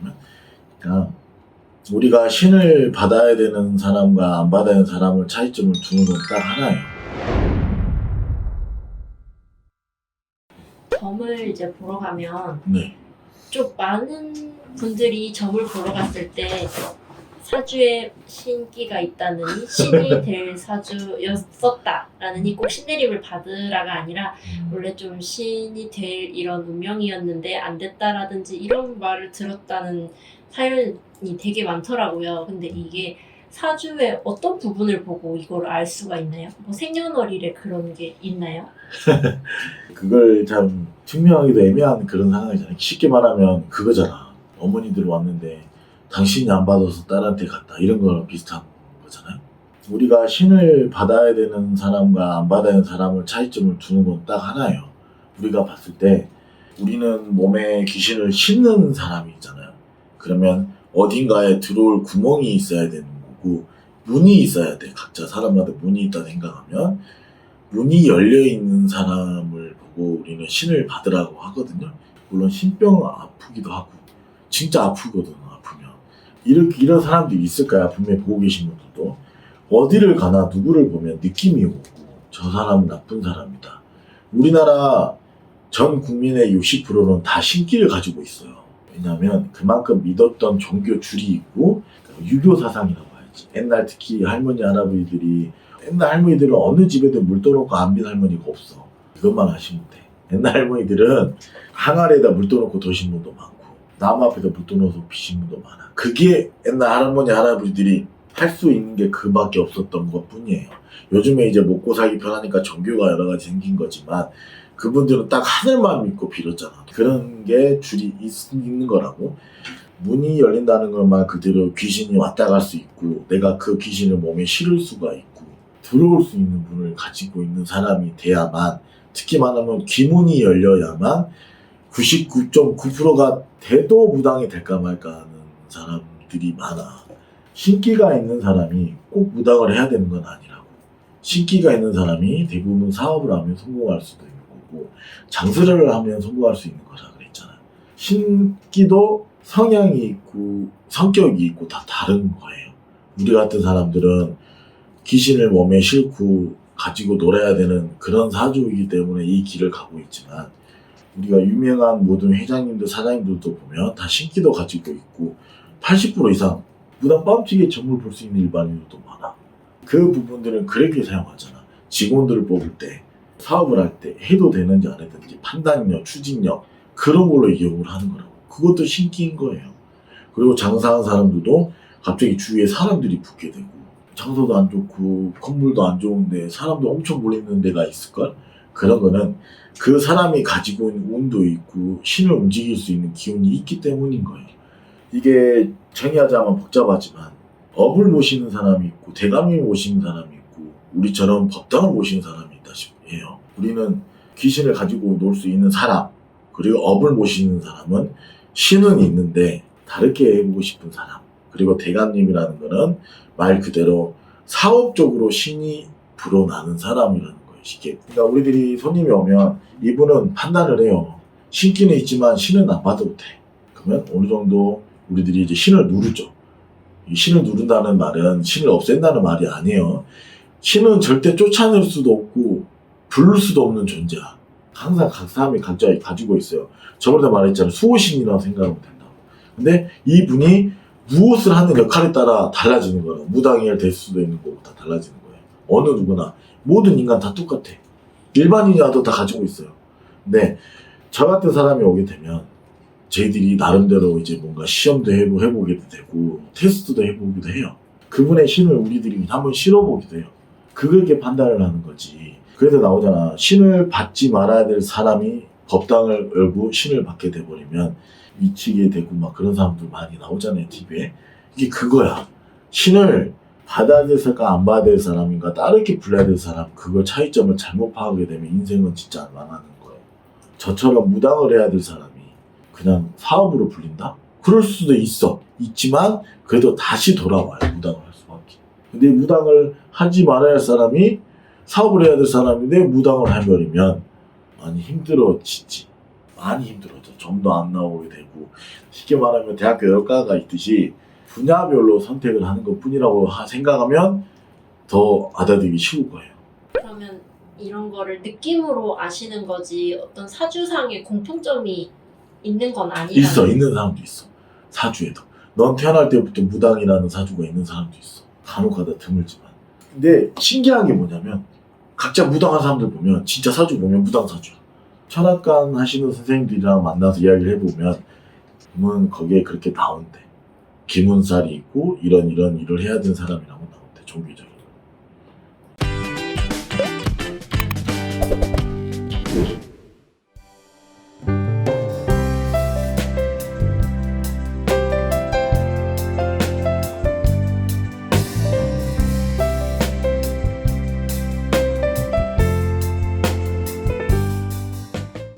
보면. 그러니까 우리가 신을 받아야 되는 사람과 안 받아야 되는 사람을 차이점을 두는 건 딱 하나예요. 점을 이제 보러 가면 네. 좀 많은 분들이 점을 보러 갔을 때 사주에 신기가 있다느니 신이 될 사주였었다라느니 꼭 신내림을 받으라가 아니라 원래 좀 신이 될 이런 운명이었는데 안 됐다라든지 이런 말을 들었다는 사연이 되게 많더라고요. 근데 이게 사주의 어떤 부분을 보고 이걸 알 수가 있나요? 뭐 생년월일에 그런 게 있나요? 그걸 참 증명하기도 애매한 그런 상황이잖아요. 쉽게 말하면 그거잖아. 어머니들 왔는데 당신이 안 받아서 딸한테 갔다. 이런 거랑 비슷한 거잖아요. 우리가 신을 받아야 되는 사람과 안 받아야 되는 사람을 차이점을 두는 건 딱 하나예요. 우리가 봤을 때 우리는 몸에 귀신을 싣는 사람이 있잖아요. 그러면 어딘가에 들어올 구멍이 있어야 되는 거고 문이 있어야 돼. 각자 사람마다 문이 있다 생각하면 문이 열려 있는 사람을 보고 우리는 신을 받으라고 하거든요. 물론 신병 아프기도 하고 진짜 아프거든 아프면 이렇게 이런 사람들이 있을까요? 분명히 보고 계신 분들도 어디를 가나 누구를 보면 느낌이 오고 저 사람은 나쁜 사람이다. 우리나라 전 국민의 60%는 다 신기를 가지고 있어요. 왜냐하면 그만큼 믿었던 종교 줄이 있고 유교 사상이라고 해야지. 옛날 특히 할머니 할아버지들이 옛날 할머니들은 어느 집에도 물 떠놓고 안 빈 할머니가 없어. 그것만 아시면 돼. 옛날 할머니들은 항아리에다 물 떠놓고 도신 분도 많고 나무 물 떠놓아서 비신 분도 많아. 그게 옛날 할머니 할아버지들이 할 수 있는 게 그밖에 없었던 것 뿐이에요. 요즘에 이제 먹고 살기 편하니까 종교가 여러 가지 생긴 거지만 그분들은 딱 하늘만 믿고 빌었잖아. 그런 게 줄이 있, 있는 거라고. 문이 열린다는 건말 그대로 귀신이 왔다 갈 수 있고 내가 그 귀신을 몸에 실을 수가 있고 들어올 수 있는 문을 가지고 있는 사람이 돼야만 특히 말하면 귀문이 열려야만 99.9%가 대도 무당이 될까 말까 하는 사람들이 많아. 신기가 있는 사람이 꼭 무당을 해야 되는 건 아니라고. 신기가 있는 사람이 대부분 사업을 하면 성공할 수도 있는 거고 장사를 하면 성공할 수 있는 거라 그랬잖아요. 신기도 성향이 있고 성격이 있고 다 다른 거예요. 우리 같은 사람들은 귀신을 몸에 싣고 가지고 놀아야 되는 그런 사주이기 때문에 이 길을 가고 있지만 우리가 유명한 모든 회장님들 사장님들도 보면 다 신기도 가지고 있고 80% 이상 무당 빰치게 점을 볼 수 있는 일반인들도 많아. 그 부분들은 그렇게 사용하잖아. 직원들을 뽑을 때 사업을 할 때 해도 되는지 안 해도되는지 판단력, 추진력 그런 걸로 이용을 하는 거라고. 그것도 신기인 거예요. 그리고 장사하는 사람들도 갑자기 주위에 사람들이 붙게 되고 장소도 안 좋고 건물도 안 좋은데 사람도 엄청 몰리는 데가 있을걸? 그런 거는 그 사람이 가지고 있는 운도 있고 신을 움직일 수 있는 기운이 있기 때문인 거예요. 이게 정의하자면 복잡하지만 업을 모시는 사람이 있고 대감님을 모시는 사람이 있고 우리처럼 법당을 모시는 사람이 있다시피 해요. 우리는 귀신을 가지고 놀 수 있는 사람 그리고 업을 모시는 사람은 신은 있는데 다르게 해보고 싶은 사람 그리고 대감님이라는 거는 말 그대로 사업적으로 신이 불어나는 사람이라는. 쉽게. 그러니까 우리들이 손님이 오면 이분은 판단을 해요. 신기는 있지만 신은 안 받아도 돼. 그러면 어느 정도 우리들이 이제 신을 누르죠. 이 신을 누른다는 말은 신을 없앤다는 말이 아니에요. 신은 절대 쫓아낼 수도 없고 부를 수도 없는 존재야. 항상 각 사람이 각자 가지고 있어요. 저번에 말했잖아요. 수호신이라고 생각하면 된다고. 근데 이분이 무엇을 하는 역할에 따라 달라지는 거예요. 무당이 될 수도 있는 거고 다 달라지는 거예요. 어느 누구나 모든 인간 다 똑같아. 일반인이 와도 다 가지고 있어요. 근데 저 같은 사람이 오게 되면 저희들이 나름대로 이제 뭔가 시험도 해보, 해보기도 되고 테스트도 해보기도 해요. 그분의 신을 우리들이 한번 실어보기도 해요. 그렇게 판단을 하는 거지. 그래서 나오잖아. 신을 받지 말아야 될 사람이 법당을 열고 신을 받게 돼버리면 미치게 되고 막 그런 사람들 많이 나오잖아요. TV에. 이게 그거야. 신을 받아야 될 사람과 안 받아야 될 사람인가 다르게 불러야 될 사람 그걸 차이점을 잘못 파악하게 되면 인생은 진짜 망하는 거예요. 저처럼 무당을 해야 될 사람이 그냥 사업으로 불린다? 그럴 수도 있어. 있지만 그래도 다시 돌아와요. 무당을 할 수밖에. 근데 무당을 하지 말아야 할 사람이 사업을 해야 될 사람인데 무당을 해버리면 많이 힘들어지지. 많이 힘들어져. 점도 안 나오게 되고 쉽게 말하면 대학교 열과가 있듯이 분야별로 선택을 하는 것 뿐이라고 하- 생각하면 더 받아들이기 쉬울 거예요. 그러면 이런 거를 느낌으로 아시는 거지 어떤 사주상의 공통점이 있는 건 아니라 있어 있는 사람도 있어. 사주에도. 넌 태어날 때부터 무당이라는 사주가 있는 사람도 있어. 간혹 가다 드물지만. 근데 신기한 게 뭐냐면 각자 무당한 사람들 보면 진짜 사주 보면 무당 사주야. 철학관 하시는 선생님들이랑 만나서 이야기를 해보면 은 거기에 그렇게 나온대 기문살이 있고 이런 이런 일을 해야 되는 사람이라고 나온대 종교적인 거.